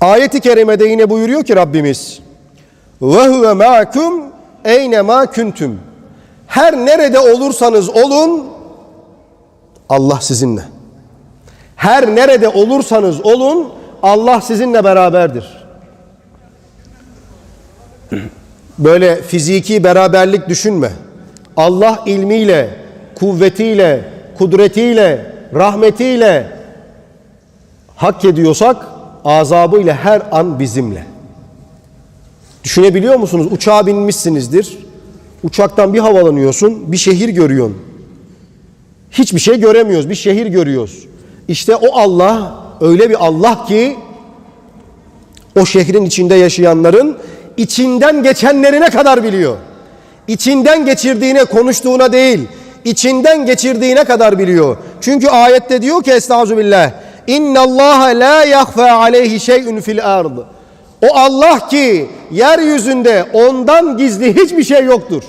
Ayet-i kerimede yine buyuruyor ki Rabbimiz ve huve ma'kum eyne ma kuntum. Her nerede olursanız olun Allah sizinle. Her nerede olursanız olun Allah sizinle beraberdir. Böyle fiziki beraberlik düşünme. Allah ilmiyle, kuvvetiyle, kudretiyle, rahmetiyle hak ediyorsak azabıyla her an bizimle. Düşünebiliyor musunuz? Uçağa binmişsinizdir. Uçaktan bir havalanıyorsun, bir şehir görüyorsun. Hiçbir şey göremiyoruz, bir şehir görüyoruz. İşte o Allah öyle bir Allah ki o şehrin içinde yaşayanların içinden geçenlerine kadar biliyor. İçinden geçirdiğine, konuştuğuna değil, içinden geçirdiğine kadar biliyor. Çünkü ayette diyor ki Estağfirullah. İnna Allah la yahfa aleyhi şey'un fil ard. O Allah ki yeryüzünde ondan gizli hiçbir şey yoktur.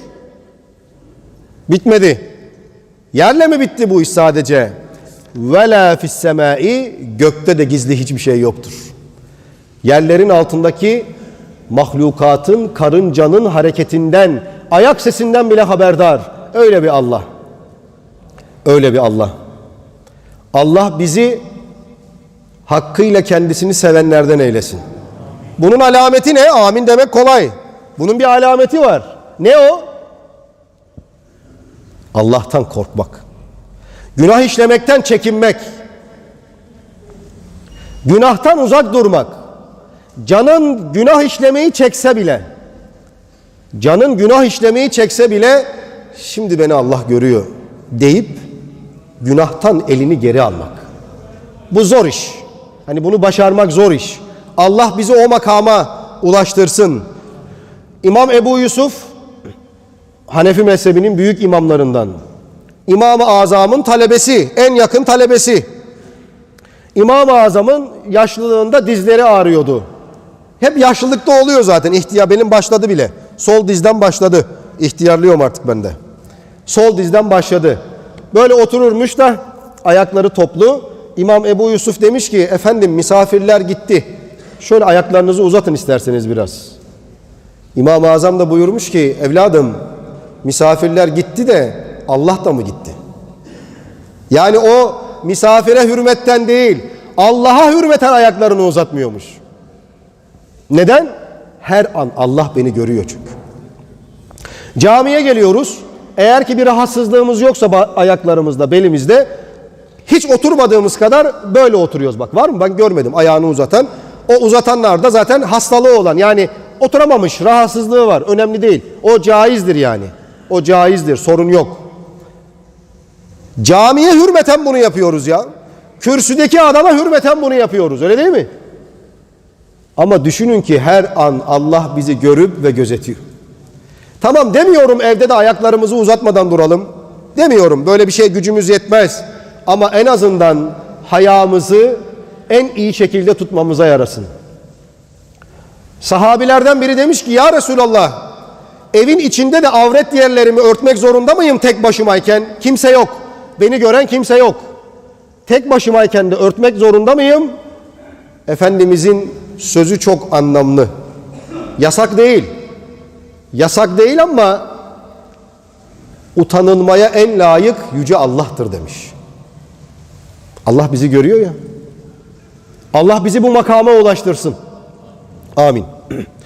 Bitmedi. Yerle mi bitti bu iş sadece? Ve la fis semai gökte de gizli hiçbir şey yoktur. Yerlerin altındaki mahlukatın, karıncanın hareketinden, ayak sesinden bile haberdar. Öyle bir Allah. Öyle bir Allah. Allah bizi hakkıyla kendisini sevenlerden eylesin. Bunun alameti ne? Amin demek kolay. Bunun bir alameti var. Ne o? Allah'tan korkmak. Günah işlemekten çekinmek. Günahtan uzak durmak. Canın günah işlemeyi çekse bile canın günah işlemeyi çekse bile şimdi beni Allah görüyor deyip günahtan elini geri almak. Bu zor iş. Hani bunu başarmak zor iş. Allah bizi o makama ulaştırsın. İmam Ebu Yusuf Hanefi mezhebinin büyük imamlarından. İmam-ı Azam'ın talebesi, en yakın talebesi. İmam-ı Azam'ın yaşlılığında dizleri ağrıyordu. Hep yaşlılıkta oluyor zaten. İhtiyar benim başladı bile. Sol dizden başladı. İhtiyarlıyorum artık ben de. Sol dizden başladı. Böyle otururmuş da ayakları toplu. İmam Ebu Yusuf demiş ki efendim misafirler gitti. Şöyle ayaklarınızı uzatın isterseniz biraz. İmam-ı Azam da buyurmuş ki evladım misafirler gitti de Allah da mı gitti? Yani o misafire hürmetten değil Allah'a hürmeten ayaklarını uzatmıyormuş. Neden? Her an Allah beni görüyor çünkü. Camiye geliyoruz. Eğer ki bir rahatsızlığımız yoksa ayaklarımızda, belimizde hiç oturmadığımız kadar böyle oturuyoruz. Bak var mı? Ben görmedim ayağını uzatan. O uzatanlar da zaten hastalığı olan yani oturamamış, rahatsızlığı var. Önemli değil. O caizdir yani. O caizdir. Sorun yok. Camiye hürmeten bunu yapıyoruz ya. Kürsüdeki adama hürmeten bunu yapıyoruz. Öyle değil mi? Ama düşünün ki her an Allah bizi görüp ve gözetiyor. Tamam demiyorum evde de ayaklarımızı uzatmadan duralım. Demiyorum böyle bir şey gücümüz yetmez. Ama en azından hayamızı en iyi şekilde tutmamıza yarasın. Sahabilerden biri demiş ki ya Resulallah evin içinde de avret yerlerimi örtmek zorunda mıyım tek başımayken? Kimse yok. Beni gören kimse yok. Tek başımayken de örtmek zorunda mıyım? Efendimizin sözü çok anlamlı. Yasak değil. Yasak değil ama utanılmaya en layık yüce Allah'tır demiş. Allah bizi görüyor ya. Allah bizi bu makama ulaştırsın. Amin.